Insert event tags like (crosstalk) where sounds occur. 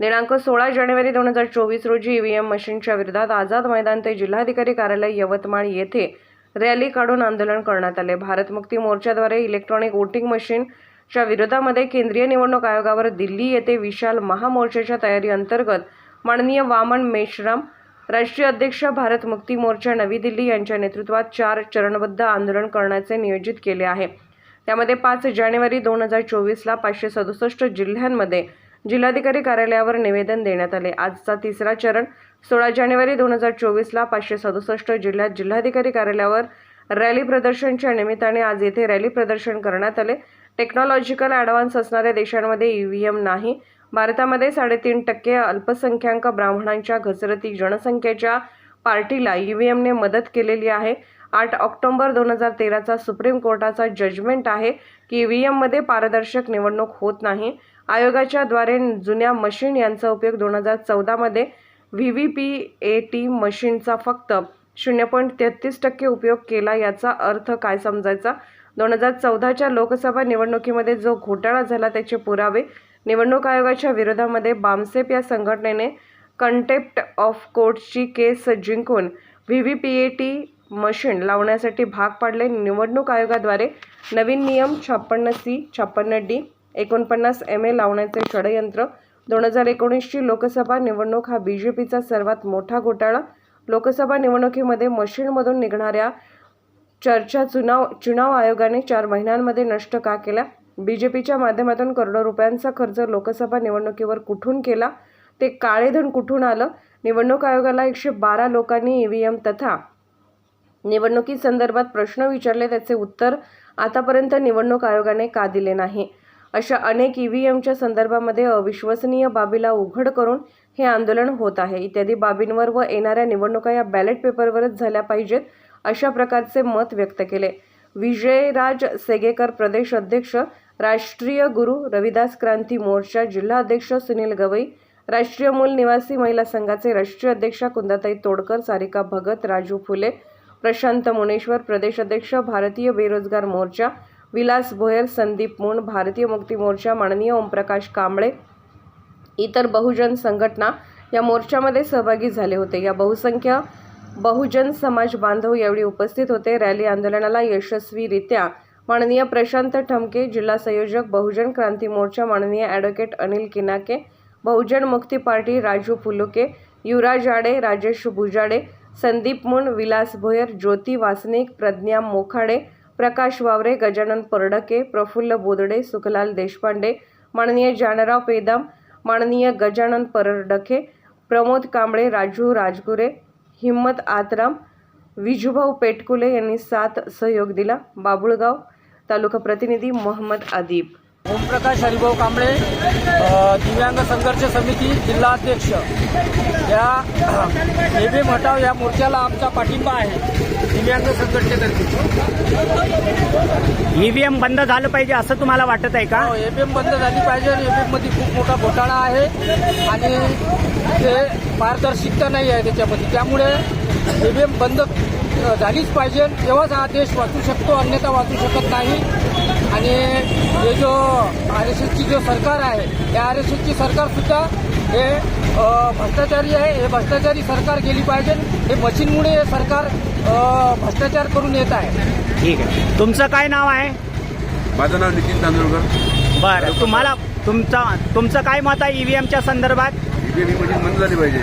दिनांक सोळा जानेवारी दोन हजार चोवीस रोजी ईव्हीएम मशीनच्या विरोधात आझाद मैदान ते जिल्हाधिकारी कार्यालय यवतमाळ येथे रॅली काढून आंदोलन करण्यात आले. भारत मुक्ती मोर्चाद्वारे इलेक्ट्रॉनिक वोटिंग मशीनच्या विरोधामध्ये केंद्रीय निवडणूक आयोगावर दिल्ली येथे विशाल महामोर्चाच्या तयारी अंतर्गत माननीय वामन मेश्राम राष्ट्रीय अध्यक्ष भारत मुक्ती मोर्चा नवी दिल्ली यांच्या नेतृत्वात चार चरणबद्ध आंदोलन करण्याचे नियोजित केले आहे. त्यामध्ये पाच जानेवारी दोन हजार चोवीसला पाचशे सदुसष्ट जिल्ह्यांमध्ये जिल्हाधिकारी कार्यालयावर निवेदन देण्यात आले. आजचा तिसरा चरण सोळा जानेवारी दोन हजार चोवीसला पाचशे सदुसष्ट जिल्ह्यात जिल्हाधिकारी कार्यालयावर रॅली प्रदर्शनच्या निमित्ताने आज येथे रॅली प्रदर्शन करण्यात आले. टेक्नॉलॉजिकल ॲडव्हान्स असणाऱ्या देशांमध्ये ई व्ही एम नाही. भारतामध्ये साडेतीन टक्के अल्पसंख्याक ब्राह्मणांच्या घसरती जनसंख्येच्या पार्टीला ईव्हीएमने मदत केलेली आहे. आठ ऑक्टोंबर दोन हजार तेराचा सुप्रीम कोर्टाचा जजमेंट आहे की व्ही एममध्ये पारदर्शक निवडणूक होत नाही. आयोगाच्या द्वारे जुन्या मशीन यांचा उपयोग दोन हजार चौदामध्ये V V P A T मशीनचा फक्त शून्य पॉईंट तेहतीस टक्के उपयोग केला याचा अर्थ काय समजायचा? दोन हजार चौदाच्या लोकसभा निवडणुकीमध्ये जो घोटाळा झाला त्याचे पुरावे निवडणूक आयोगाच्या विरोधामध्ये बामसेप या संघटनेने कंटेप्ट ऑफ कोर्टची केस जिंकून V V P A T machine लावण्यासाठी भाग पाडले. निवडणूक आयोगाद्वारे नवीन नियम छप्पन्न सी छप्पन्न डी एकोणपन्नास एम ए लावण्याचे षडयंत्र. दोन हजार एकोणीसची लोकसभा निवडणूक हा बी जे पीचा सर्वात मोठा घोटाळा. लोकसभा निवडणुकीमध्ये मशीनमधून निघणाऱ्या चर्चा चुनाव चुनाव आयोगाने चार महिन्यांमध्ये नष्ट का केला बी जे पीच्या माध्यमातून करोडो रुपयांचा खर्च लोकसभा निवडणुकीवर कुठून केला? ते काळेधन कुठून आलं? निवडणूक आयोगाला एकशे बारा लोकांनी ई व्ही एम तथा निवडणुकीसंदर्भात प्रश्न विचारले त्याचे उत्तर आतापर्यंत निवडणूक आयोगाने का दिले नाही? अशा अनेक ईव्हीएमच्या संदर्भामध्ये अविश्वसनीय बाबीला उघड करून हे आंदोलन होत आहे. इत्यादी बाबींवर व येणाऱ्या निवडणुका या बॅलेट पेपरवरच झाल्या पाहिजेत अशा प्रकारचे मत व्यक्त केले. विजयराज सेगेकर प्रदेश अध्यक्ष राष्ट्रीय गुरु रविदास क्रांती मोर्चा जिल्हा अध्यक्ष सुनील गवई राष्ट्रीय मूल निवासी महिला संघाचे राष्ट्रीय अध्यक्षा कुंदाताई तोडकर सारिका भगत राजू फुले प्रशांत मुनेश्वर प्रदेश अध्यक्ष भारतीय बेरोजगार मोर्चा विलास भोयर संदीप मुंड भारतीय मुक्ती मोर्चा माननीय ओमप्रकाश कांबळे इतर बहुजन संघटना या मोर्चामध्ये सहभागी झाले होते. या बहुसंख्य बहुजन समाज बांधव यावेळी उपस्थित होते. रॅली आंदोलनाला यशस्वीरित्या माननीय प्रशांत ठमके जिल्हा संयोजक बहुजन क्रांती मोर्चा माननीय ॲडव्होकेट अनिल किनाके बहुजन मुक्ती पार्टी राजू फुलुके युवराज आडे राजेश बुजाडे संदीप मुन विलास भोयर ज्योती वासनिक प्रज्ञा मोखाडे प्रकाश वावरे गजानन परडके प्रफुल्ल बोदडे सुखलाल देशपांडे माननीय जानराव पेदाम माननीय गजानन परडके प्रमोद कांबळे राजू राजगुरे हिम्मत आतराम विजूभाऊ पेटकुले यांनी साथ सहयोग दिला. बाबुळगाव तालुका प्रतिनिधी मोहम्मद आदिब. ओमप्रकाश हरिभाऊ कांबळे दिव्यांग संघर्ष समिती जिल्हाध्यक्ष या (clears throat) एबी मठाव या मोर्चाला आमचा पाठिंबा आहे दिव्यांग संघटनेतर्फे ईव्हीएम बंद झालं पाहिजे असं तुम्हाला वाटत आहे का? एबीएम बंद झाली पाहिजे एबीएममध्ये खूप मोठा घोटाळा आहे आणि ते पारदर्शकता नाही आहे त्याच्यामध्ये. त्यामुळे एबीएम बंद झालीच पाहिजे. तेव्हाच हा देश वाचू शकतो अन्यथा वाचू शकत नाही. आणि हे जो आर एस एसची जो सरकार आहे या आर एस एसची सरकार सुद्धा हे भ्रष्टाचारी आहे. हे भ्रष्टाचारी सरकार गेली पाहिजे. हे मशीनमुळे हे सरकार भ्रष्टाचार करून येत आहे. ठीक आहे. तुमचं काय नाव आहे? माझं नाव नितीन तांदूळकर बरं. तुम्हाला तुमचा तुमचं काय मत आहे ईव्हीएमच्या संदर्भात? ईव्हीएम मशीन बंद झाली पाहिजे.